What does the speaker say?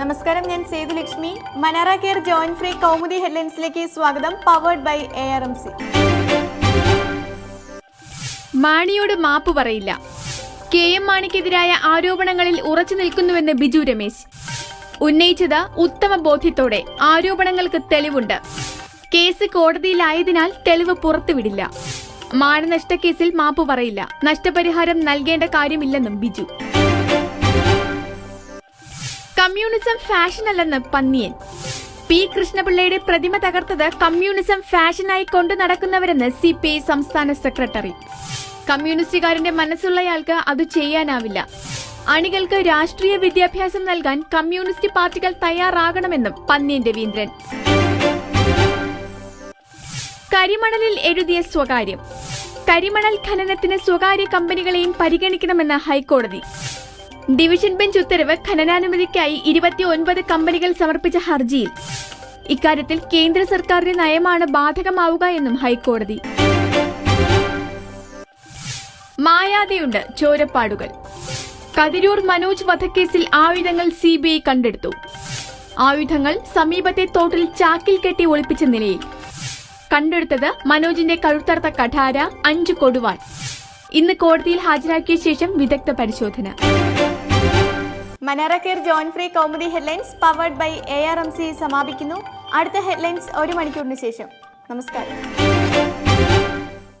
നമസ്കാരം ഞാൻ Sethulakshmi Manara care joint free Kaumudi ഹെഡ്ലൈൻസിലേക്ക് സ്വാഗതം powered by A R M C മാണിയോട് മാപ്പ് പറയില്ല. കെ എം മാണിക്കെതിരായ ആരോപണങ്ങളിൽ ഉറച്ചു നിൽക്കുന്നുവെന്ന് ബിജു രമേശ്. ഉന്നയിച്ചത് ഉത്തമ ബോധ്യത്തോടെ ആരോപണങ്ങൾക്ക് തെളിവുണ്ട്. കേസ് കോടതിയിലായതിനാൽ തെളിവ് പുറത്തുവിടില്ല. മാനനഷ്ടക്കേസിൽ മാപ്പ് പറയില്ല. നഷ്ടപരിഹാരം നൽകേണ്ട കാര്യമില്ലെന്നും ബിജു. കമ്മ്യൂണിസം ഫാഷൻ അല്ലെന്ന് പന്നിയൻ. പി കൃഷ്ണപിള്ളയുടെ പ്രതിമ തകർത്തത് കമ്മ്യൂണിസം ഫാഷനായി കൊണ്ടു നടക്കുന്നവരെന്ന് സി പി ഐ സംസ്ഥാന സെക്രട്ടറി. കമ്മ്യൂണിസ്റ്റുകാരന്റെ മനസ്സുള്ളയാൾക്ക് അത് ചെയ്യാനാവില്ല. അണികൾക്ക് രാഷ്ട്രീയ വിദ്യാഭ്യാസം നൽകാൻ കമ്മ്യൂണിസ്റ്റ് പാർട്ടികൾ തയ്യാറാകണമെന്നും പന്നിയൻ രവീന്ദ്രൻ. കരിമണലിൽ എഴുതിയ സ്വകാര്യം. കരിമണൽ ഖനനത്തിന് സ്വകാര്യ കമ്പനികളെയും പരിഗണിക്കണമെന്ന് ഹൈക്കോടതി. ഡിവിഷൻ ബെഞ്ച് ഉത്തരവ് ഖനനാനുമതിക്കായി ഇരുപത്തി ഒൻപത് കമ്പനികൾ സമർപ്പിച്ച ഹർജിയിൽ. ഇക്കാര്യത്തിൽ കേന്ദ്ര സർക്കാരിന്റെ നയമാണ് ബാധകമാവുക എന്നും ഹൈക്കോടതി. മായാതെയുണ്ട് ചോരപ്പാടുകൾ. കതിരൂർ മനോജ് വധക്കേസിൽ ആയുധങ്ങൾ സിബിഐ കണ്ടെടുത്തു. ആയുധങ്ങൾ സമീപത്തെ തോട്ടിൽ ചാക്കിൽ കെട്ടി ഒളിപ്പിച്ച നിലയിൽ. കണ്ടെടുത്തത് മനോജിന്റെ കഴുത്തറുത്ത കഠാര അഞ്ച് കൊടുവാൾ ഇന്ന് കോടതിയിൽ ഹാജരാക്കിയ ശേഷം വിദഗ്ധ പരിശോധന. Manara care joint free Kaumudi headlines powered by A R M C സമാപിക്കുന്നു. അടുത്ത ഹെഡ്ലൈൻസ് ഒരു മണിക്കൂറിന് ശേഷം. നമസ്കാരം.